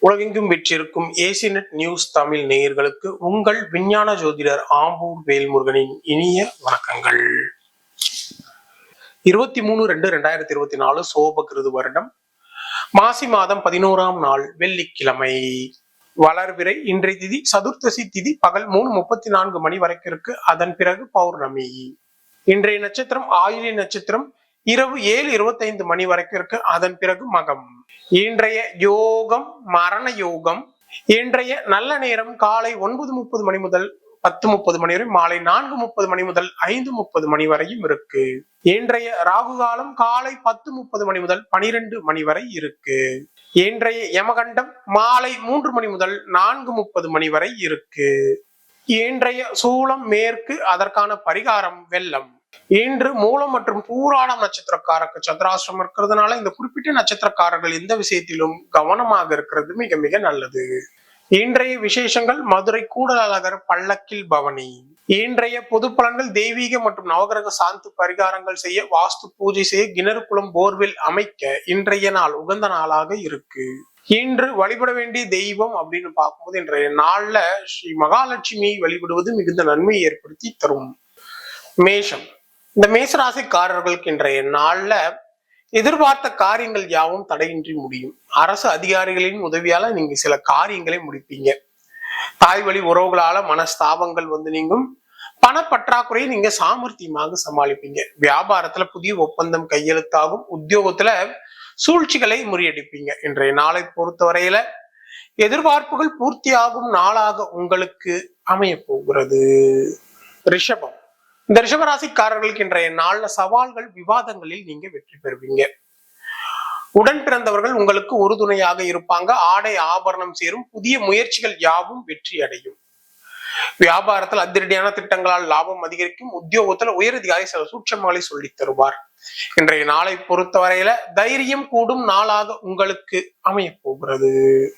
உலகெங்கும் வெற்றிருக்கும் ஏசிநெட் நியூஸ் தமிழ் நேயர்களுக்கு உங்கள் விஞ்ஞான ஜோதிடர் ஆம்பூர் வேல்முருகனின் இனிய வணக்கங்கள். இருபத்தி மூணு ரெண்டு ரெண்டாயிரத்தி இருபத்தி நாலு சோபகிருது வருடம். மாசி மாதம் பதினோராம் நாள் வெள்ளிக்கிழமை. வளர்விரை இன்றைய திதி சதுர்த்தசி திதி பகல் மூணு முப்பத்தி நான்கு மணி வரைக்கும் இருக்கு அதன் பிறகு பௌர்ணமி. இன்றைய நட்சத்திரம் ஆயுளி நட்சத்திரம் இரவு ஏழு இருபத்தைந்து மணி வரைக்கும் இருக்கு. அதன் பிறகு மகம். இன்றைய யோகம் மரண யோகம். இன்றைய நல்ல நேரம் காலை ஒன்பது முப்பது மணி முதல் பத்து முப்பது மணி வரை மாலை நான்கு முப்பது மணி முதல் ஐந்து முப்பது மணி வரையும் இருக்கு. இன்றைய ராகு காலம் காலை பத்து முப்பது மணி முதல் பனிரெண்டு மணி வரை இருக்கு. இன்றைய யமகண்டம் மாலை மூன்று மணி முதல் நான்கு முப்பது மணி வரை இருக்கு. இன்றைய சூளம் மேற்கு அதற்கான பரிகாரம் வெள்ளம். இன்று மூலம் மற்றும் பூராடம் நட்சத்திரக்காரருக்கு சந்திராசிரமம் இருக்கிறதுனால இந்த குறிப்பிட்ட நட்சத்திரக்காரர்கள் எந்த விஷயத்திலும் கவனமாக இருக்கிறது மிக மிக நல்லது. இன்றைய விசேஷங்கள் மதுரை கூடலழகர் பல்லக்கில் பவனி. இன்றைய பொது பலன்கள் தெய்வீக மற்றும் நவகிரக சாந்து பரிகாரங்கள் செய்ய வாஸ்து பூஜை செய்ய கிணறு குளம் அமைக்க இன்றைய நாள் உகந்த நாளாக இருக்கு. இன்று வழிபட வேண்டிய தெய்வம் அப்படின்னு பார்க்கும்போது இன்றைய நாள்ல ஸ்ரீ மகாலட்சுமியை வழிபடுவது மிகுந்த நன்மையை ஏற்படுத்தி தரும். மேஷம். இந்த மேசராசிக்காரர்களுக்கு இன்றைய நாள்ல எதிர்பார்த்த காரியங்கள் யாவும் தடையின்றி முடியும். அரசு அதிகாரிகளின் உதவியால நீங்க சில காரியங்களை முடிப்பீங்க. தாய் வழி உறவுகளால மனஸ்தாபங்கள் வந்து நீங்கும். பணப்பற்றாக்குறையை நீங்க சாமர்த்தியமாக சமாளிப்பீங்க. வியாபாரத்துல புதிய ஒப்பந்தம் கையெழுத்தாகும். உத்தியோகத்துல சூழ்ச்சிகளை முறியடிப்பீங்க. இன்றைய நாளை பொறுத்தவரையில எதிர்பார்ப்புகள் பூர்த்தியாகும் நாளாக உங்களுக்கு அமைய போகிறது. ரிஷபம். இந்த ரிஷபராசிக்காரர்களுக்கு இன்றைய நாள்ல சவால்கள் விவாதங்களில் நீங்க வெற்றி பெறுவீங்க. உடன் பிறந்தவர்கள் உங்களுக்கு உறுதுணையாக இருப்பாங்க. ஆடை ஆபரணம் சேரும். புதிய முயற்சிகள் யாவும் வெற்றி அடையும். வியாபாரத்தில் அதிரடியான திட்டங்களால் லாபம் அதிகரிக்கும். உத்தியோகத்துல உயரதிகாரி சில சூட்சமங்களை சொல்லித் தருவார். இன்றைய நாளை பொறுத்தவரையில தைரியம் கூடும் நாளாக உங்களுக்கு அமைய போகிறது.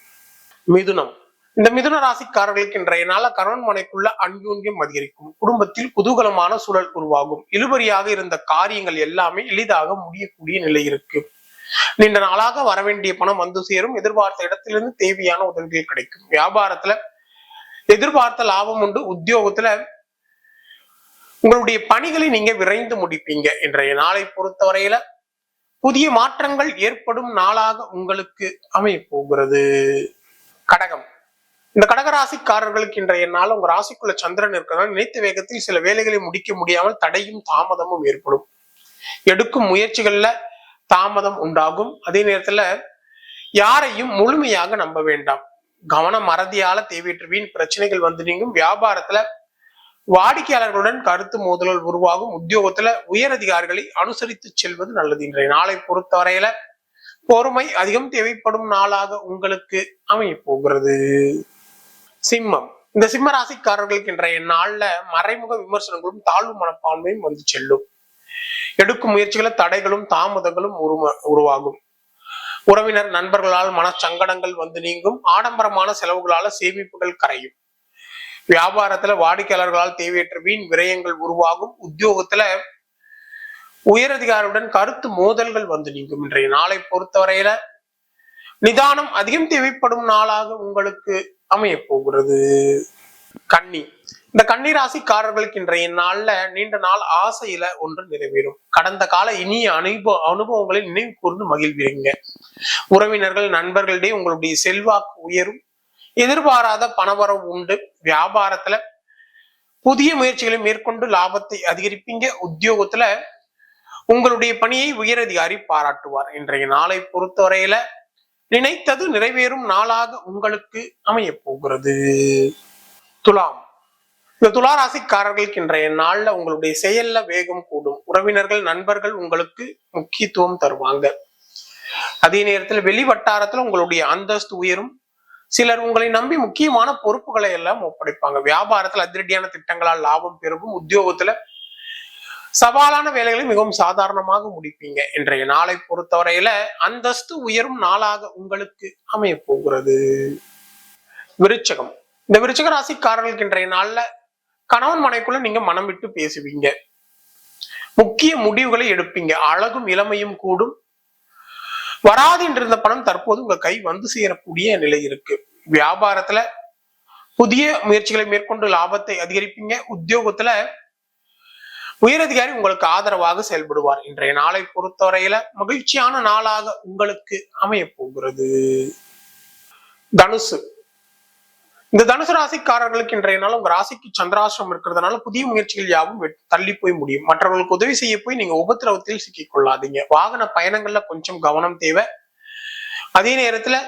மிதுனம். இந்த மிதுன ராசிக்காரர்களுக்கு இன்றைய நாள கணவன் மனைக்குள்ள அன்யூன்யம் அதிகரிக்கும். குடும்பத்தில் குதூகலமான சூழல் உருவாகும். இழுபறியாக இருந்த காரியங்கள் எல்லாமே எளிதாக முடியக்கூடிய நிலை இருக்கு. நீண்ட நாளாக வரவேண்டிய பணம் வந்து சேரும். எதிர்பார்த்த இடத்திலிருந்து தேவையான உதவிகள் கிடைக்கும். வியாபாரத்துல எதிர்பார்த்த லாபம் உண்டு. உத்தியோகத்துல உங்களுடைய பணிகளை நீங்க விரைந்து முடிப்பீங்க. இன்றைய நாளை பொறுத்தவரையில புதிய மாற்றங்கள் ஏற்படும் நாளாக உங்களுக்கு அமைய போகிறது. கடகம். இந்த கடகராசிக்காரர்களுக்கு இன்றைய நாள் உங்க ராசிக்குள்ள சந்திரன் இருக்கிறதால் நினைத்த வேகத்தில் சில வேலைகளை முடிக்க முடியாமல் தடையும் தாமதமும் ஏற்படும். எடுக்கும் முயற்சிகள்ல தாமதம் உண்டாகும். அதே நேரத்துல யாரையும் முழுமையாக நம்ப வேண்டாம். கவனம் மறதியால தேவையற்ற வீண் பிரச்சனைகள் வந்து நீங்கும். வியாபாரத்துல வாடிக்கையாளர்களுடன் கருத்து மோதல்கள் உருவாகும். உத்தியோகத்துல உயர் அதிகாரிகளை அனுசரித்து செல்வது நல்லது. இன்றைய நாளை பொறுத்தவரையில பொறுமை அதிகம் தேவைப்படும் நாளாக உங்களுக்கு அமைய போகிறது. சிம்மம். இந்த சிம்ம ராசிக்காரர்களுக்கு இன்றைய நாள்ல மறைமுக விமர்சனங்களும் தாழ்வு மனப்பான்மையும் வந்து செல்லும். எடுக்கும் முயற்சிகளை தடைகளும் தாமதங்களும் உருவ உருவாகும். உறவினர் நண்பர்களால் மனச்சங்கடங்கள் வந்து நீங்கும். ஆடம்பரமான செலவுகளால சேமிப்புகள் கரையும். வியாபாரத்துல வாடிக்கையாளர்களால் தேவையற்ற வீண் விரயங்கள் உருவாகும். உத்தியோகத்துல உயரதிகாரியுடன் கருத்து மோதல்கள் வந்து நீங்கும். இன்றைய நாளை பொறுத்தவரையில நிதானம் அதிகம் தேவைப்படும் நாளாக உங்களுக்கு அமைய போகிறது கன்னி. இந்த கன்னி ராசிக்காரர்களுக்கு இன்றைய நாள்ல நீண்ட நாள் ஆசையில ஒன்று நிறைவேறும். கடந்த கால இனிய அனுபவ அனுபவங்களை நினைவு கூர்ந்து மகிழ்வீங்க உறவினர்கள் நண்பர்களிடையே உங்களுடைய செல்வாக்கு உயரும். எதிர்பாராத பணவரவு உண்டு. வியாபாரத்துல புதிய முயற்சிகளை மேற்கொண்டு லாபத்தை அதிகரிப்பீங்க. உத்தியோகத்துல உங்களுடைய பணியை உயரதிகாரி பாராட்டுவார். இன்றைய நாளை பொறுத்தவரையில நினைத்தது நிறைவேறும் நாளாக உங்களுக்கு அமைய போகிறது துலாம். இந்த துலா ராசிக்காரர்களுக்கு இன்றைய நாள்ல உங்களுடைய செயல்ல வேகம் கூடும். உறவினர்கள் நண்பர்கள் உங்களுக்கு முக்கியத்துவம் தருவாங்க. அதே நேரத்தில் வெளி வட்டாரத்துல உங்களுடைய அந்தஸ்து உயரும். சிலர் உங்களை நம்பி முக்கியமான பொறுப்புகளை எல்லாம் ஒப்படைப்பாங்க. வியாபாரத்துல அதிரடியான திட்டங்களால் லாபம் பெருகும். உத்தியோகத்துல சவாலான வேலைகளை மிகவும் சாதாரணமாக முடிப்பீங்க. இன்றைய நாளை பொறுத்தவரையில அந்தஸ்து உயரும் நாளாக உங்களுக்கு அமைய போகிறது. விருச்சகம். இந்த விருச்சக ராசிக்காரர்களுக்கு இன்றைய நாள்ல கணவன் மனைக்குள்ள நீங்க மனம் விட்டு பேசுவீங்க. முக்கிய முடிவுகளை எடுப்பீங்க. அழகும் இளமையும் கூடும். வராது என்றிருந்த பணம் தற்போது உங்க கை வந்து சேரக்கூடிய நிலை இருக்கு. வியாபாரத்துல புதிய முயற்சிகளை மேற்கொண்டு லாபத்தை அதிகரிப்பீங்க. உத்தியோகத்துல உயரதிகாரி உங்களுக்கு ஆதரவாக செயல்படுவார். இன்றைய நாளை பொறுத்தவரையில மகிழ்ச்சியான நாளாக உங்களுக்கு அமைய போகிறது. தனுசு. இந்த தனுசு ராசிக்காரர்களுக்கு இன்றைய நாள் உங்க ராசிக்கு சந்திராசிரம் இருக்கிறதுனால புதிய முயற்சிகள் யாவும் தள்ளி போய் முடியும். மற்றவர்களுக்கு உதவி செய்ய போய் நீங்க உபத்திரவத்தில் சிக்கிக் கொள்ளாதீங்க. வாகன பயணங்கள்ல கொஞ்சம் கவனம் தேவை. அதே நேரத்துல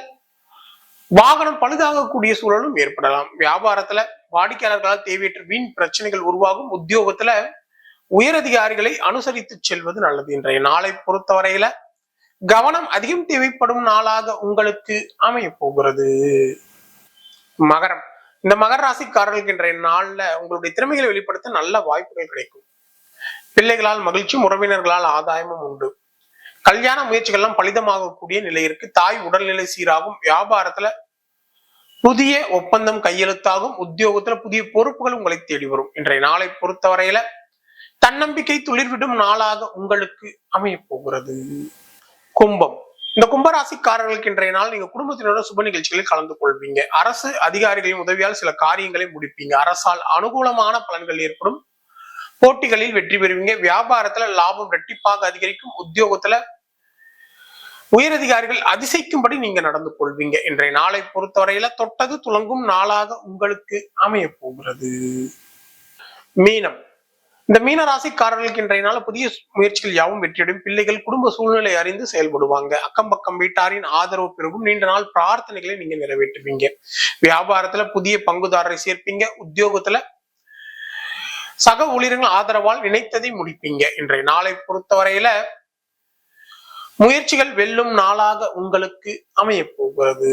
வாகனம் பழுதாகக்கூடிய சூழலும் ஏற்படலாம். வியாபாரத்துல வாடிக்கையாளர்களால் தேவையற்ற வீண் பிரச்சனைகள் உருவாகும். உத்தியோகத்துல உயரதிகாரிகளை அனுசரித்து செல்வது நல்லது. இன்றைய நாளை பொறுத்தவரையில கவனம் அதிகம் தேவைப்படும் நாளாக உங்களுக்கு அமைய போகிறது. மகரம். இந்த மகர ராசிக்காரர்களுக்கு இன்றைய நாள்ல உங்களுடைய திறமைகளை வெளிப்படுத்த நல்ல வாய்ப்புகள் கிடைக்கும். பிள்ளைகளால் மகிழ்ச்சியும் உறவினர்களால் ஆதாயமும் உண்டு. கல்யாண முயற்சிகள்லாம் பலிதமாகக்கூடிய நிலை இருக்கு. தாய் உடல்நிலை சீராகும். வியாபாரத்துல புதிய ஒப்பந்தம் கையெழுத்தாகும். உத்தியோகத்துல புதிய பொறுப்புகள் உங்களை தேடி வரும். இன்றைய நாளை பொறுத்தவரையில தன்னம்பிக்கை துளிர்விடும் நாளாக உங்களுக்கு அமைய போகிறது கும்பம். இந்த கும்பராசிக்காரர்களுக்கு இன்றைய நாள் நீங்க குடும்பத்தினரோட சுப நிகழ்ச்சிகளில் கலந்து கொள்வீங்க. அரசு அதிகாரிகளின் உதவியால் சில காரியங்களை முடிப்பீங்க. அரசால் அனுகூலமான பலன்கள் ஏற்படும். போட்டிகளில் வெற்றி பெறுவீங்க. வியாபாரத்துல லாபம் ரெட்டிப்பாக அதிகரிக்கும். உத்தியோகத்துல உயரதிகாரிகள் அதிசயிக்கும்படி நீங்க நடந்து கொள்வீங்க. இன்றைய நாளை பொறுத்தவரையில தொட்டது துலங்கும் நாளாக உங்களுக்கு அமைய போகிறது மீனம். இந்த மீனராசிக்காரர்களுக்கு இன்றைய நாள் புதிய முயற்சிகள் யாவும் வெற்றியடையும். பிள்ளைகள் குடும்ப சூழ்நிலை அறிந்து செயல்படுவாங்க. அக்கம் பக்கம் வீட்டாரின் ஆதரவு பெருகும். நீண்ட நாள் பிரார்த்தனைகளை நீங்க நிறைவேற்றுவீங்க. வியாபாரத்துல புதிய பங்குதாரரை சேர்ப்பீங்க. உத்தியோகத்துல சக ஊழியர்கள் ஆதரவால் நினைத்ததை முடிப்பீங்க. இன்றைய நாளை பொறுத்தவரையில முயற்சிகள் வெல்லும் நாளாக உங்களுக்கு அமைய போகிறது.